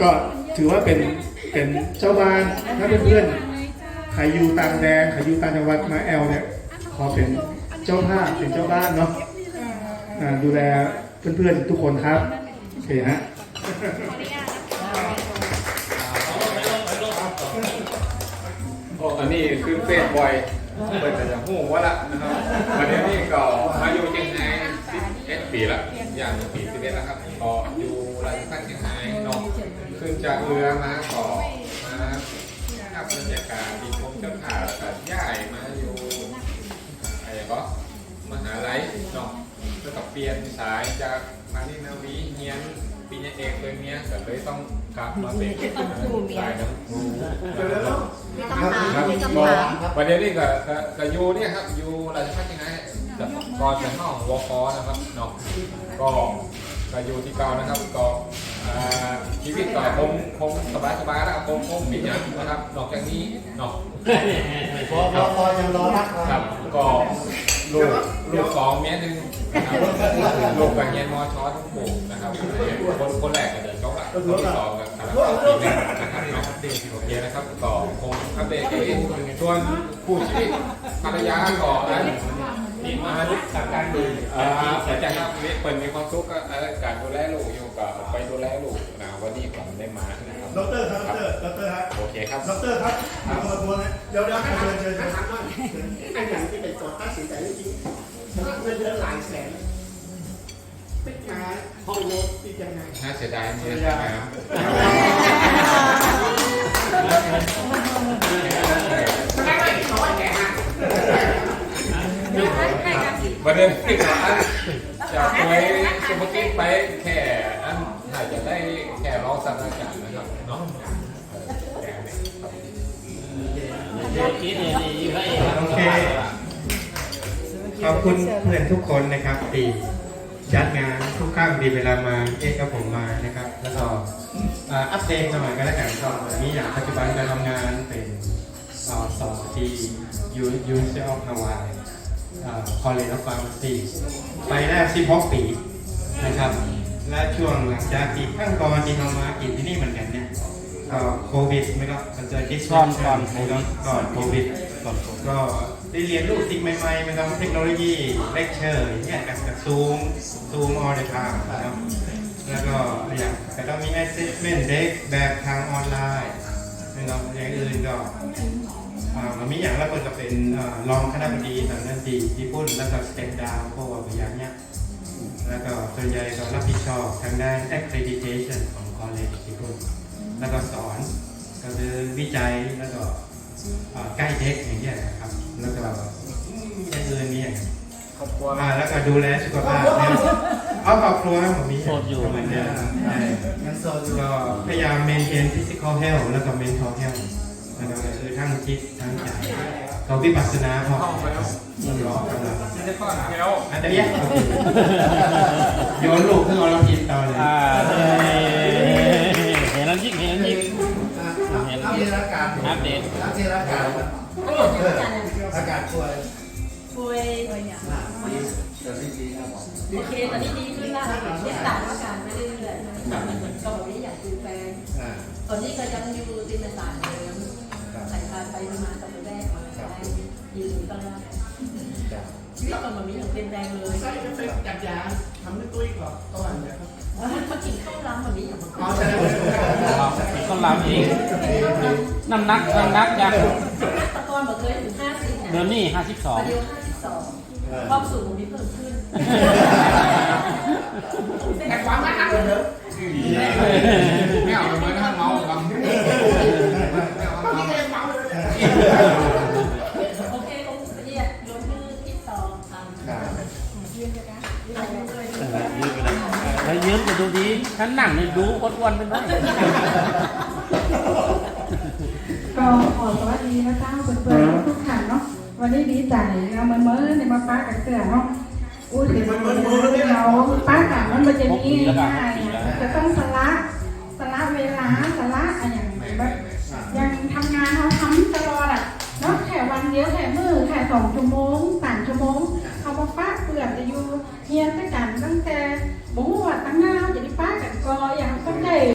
ก็ถือว่าเป็นเป็นเจ้าบ้านถ้าเพื่อนๆใครอยู่ต่างแดนใครอยู่ต่างจังหวัดมาแอลเนี่ยขอเป็นเจ้าภาพเป็นเจ้าบ้านเนาะอ่าดูแลเพื่อนๆทุกคนครับโอเคฮะโอ้อันนี้คือเฟซบ่อยเปิดแต่จะหูว่าละนะครับวันนี้นี่ก็มาอยู่เชียงรายสิบเอ็ดปีละอย่างปีสิบเอ็ดแล้วครับก็อยู่ราชการเชียงรายเนาะขึ้น จากเรือมาก็มาทับบรรยากาศดีชมเจ้าขาแล้วก็ย้ายมาอยู่อะไรก็มหาลัยเนาะแล้วก็เปลี่ยนสายจากมานินาวีเฮียนปริญญาเอกเลยเนี้ยก็เลยต้องกลับมาเป็นสายน้ำครูนะครับครับก็วันนี้นี่ก็ก็ก็อยู่เนี่ยครับอยู่ราชพัฒน์ยังไงแบบก่อนจะห้องวอคอนะครับเนาะก็ก็อยู่ที่เก่านะครับก็อ่า ชีวิตก็คงคงสบายสบายๆแล้วคงคงมีอย่างนะครับนอกจากนี้เนาะพอพอพอยังรอรักครับก็ลูกลูกสองเมียหนึ่งนะครับลูกกับเฮียนมอชอทั้งคู่นะครับคนคนแรกก็เดินจบละคนที่สองก็กำลังเข้าปีหนึ่งนะครับเนาะโอเคนะครับก็คงอัปเดตชีวิตส่วนผู้ชีวิตภรรยาก็อันมีมาจากการดูอ่าแต่จากนั้นเปิดมีความสุขก็เอ่อการดูแลลูกอยู่กับไป ดูแลลูกนะวันนี้ผมได้มานะครับดอกเตอร์ครับดอกเตอร์ดอกเตอร์ครับโอเคครับดอกเตอร์ครับถามตัวตัวนะเดี๋ยวเดี๋ยวเชิญเชิญเชิญถามว่าไอ้อย่างที่เป็นโจทย์ตัดสินใจจริงๆผมเงินเดือนหลายแสนเป็นงานห้องโน้ตติดยังไงน่าเสียดายเนี่ยนะครับไม่ไม่เขาว่าแกฮะประเด็นที่สำคัญจากไปสุภกิจไปแค่อันาจะได้แค่รองศาสตราจารย์นะครับเนาะเออแค่นี้ครับโอเค ขอบคุณเพื่อนทุกคนนะครับที่จัดงานทุกครั้งที่เวลามาเอ็กกับผมมานะครับ แล้วก็อ่าอัปเดตหน่อยกันแล้วกันก็มีอย่างปัจจุบันการทำงานเป็นสอสอที่ยูยูนิเซอฟฮาวายคอลเลจอฟฟาร์มซีไปแล้ว16 ปีนะครับ และช่วงหลังจากที่ขั้งก่อนที่เรามากินที่นี่เหมือนกันเนี่ยก็โควิดไม่ก็มันจะดิสก่อนก่อนไม่ก็ก่อนโควิดก่อนโควิดก็ได้เรียนรู้สิ่งใหม่ๆไม่ต้องเทคโนโลยีเลคเชอร์เนี่ยกับกับซูมซูมออเดอร์ทางนะครับแล้วก็อย่างแต่ต้องมี assessment เด็กแบบทางออนไลน์นะครับอย่างอื่นก็อ่ามันมีอย่างละคนก็เป็นอ่ารองคณะบดีตอนนั้นดีที่พูดแล้วก็สเต็ปดาวเพราะว่าอย่างเนี้ย แล้วก็ส่วนใหญ่ก็รับผิดชอบทางด้าน accreditation ของ college ที่พูดแล้วก็สอนก็คือวิจัยแล้วก็อ่าใกล้เด็กอย่างเงี้ยนะครับ แล้วก็อย่างอื่นเนี่ยครอบครัวอ่าแล้วก็ดูแลสุขภาพเนี่ยเอาครอบครัวผมมีโสดอยู่เหมือนเดิมใช่ยังโซนอยู่ก็พยายาม maintain physical health แล้วก็ mental health นะครับก็คือทั้งจิตทั้งใจก็วิปัสสนาพอมันรอกำลังไม่ได้ข้อหาเดียวอันนี้โอเคโยนลูกขึ้นเอาเราพิมต่อเลยอ่าเห็นแล้วยิ่งเห็นแล้วยิ่งอัปเดตอากาศอัปเดตอัปเดตอากาศเอออากาศป่วยป่วยโอเคตอนนี้ดีขึ้นแล้วที่ต่างอาการไปเรื่อยๆก็แบบนี้อยากดูแปลงอ่าตอนนี้ก็ยังอยู่ตินสารเดิมใส่ทานไปมากับแรกมาได้ยืนก็แล้วแล้วก็มันมีอย่างเป็นแรงเลยใช่ก็เป็นกัดยาทำให้ตุ้ยก่อนก่อนนะครับมากินข้าวล้ำแบบนี้อย่างอ๋อแสดงว่าเราต้องรับเองน้ำหนักน้ำหนักยังตะกอนบอกเคยถึงห้าสิบเดือนนี้ห้าสิบสองประเดี๋ยวห้าสิบสองความสูงมีเพิ่มขึ้นแต่ความน่ารักเหมือนเดิ ยืมไปนะถ้ายืมจะดูดีถ้านั่งเนี่ยดูอ้วนๆไป็นไอก็ขอสวัสดีนะเจ้าเพื่อนๆทุกท่านเนาะวันนี้ดีใจเราเมื่อเมื่อในมาป้ากับเสือเนาะอุ้ถึงเมื่อเมื่อเราป้ากับมันมันจะมีง่ายจะต้องสละสละเวลาสละอะไรอย่างแบบยังทำงานเขาทำตลอดอะเนาะแค่วันเดียวแค่มือแค่สองชั่วโมงสามชั่วโมง อนจะอยู่เฮียนด้วยกันตั้งแต่บ่งว่าตั้งนาเขาจะได้ป้ากันก็อย่าง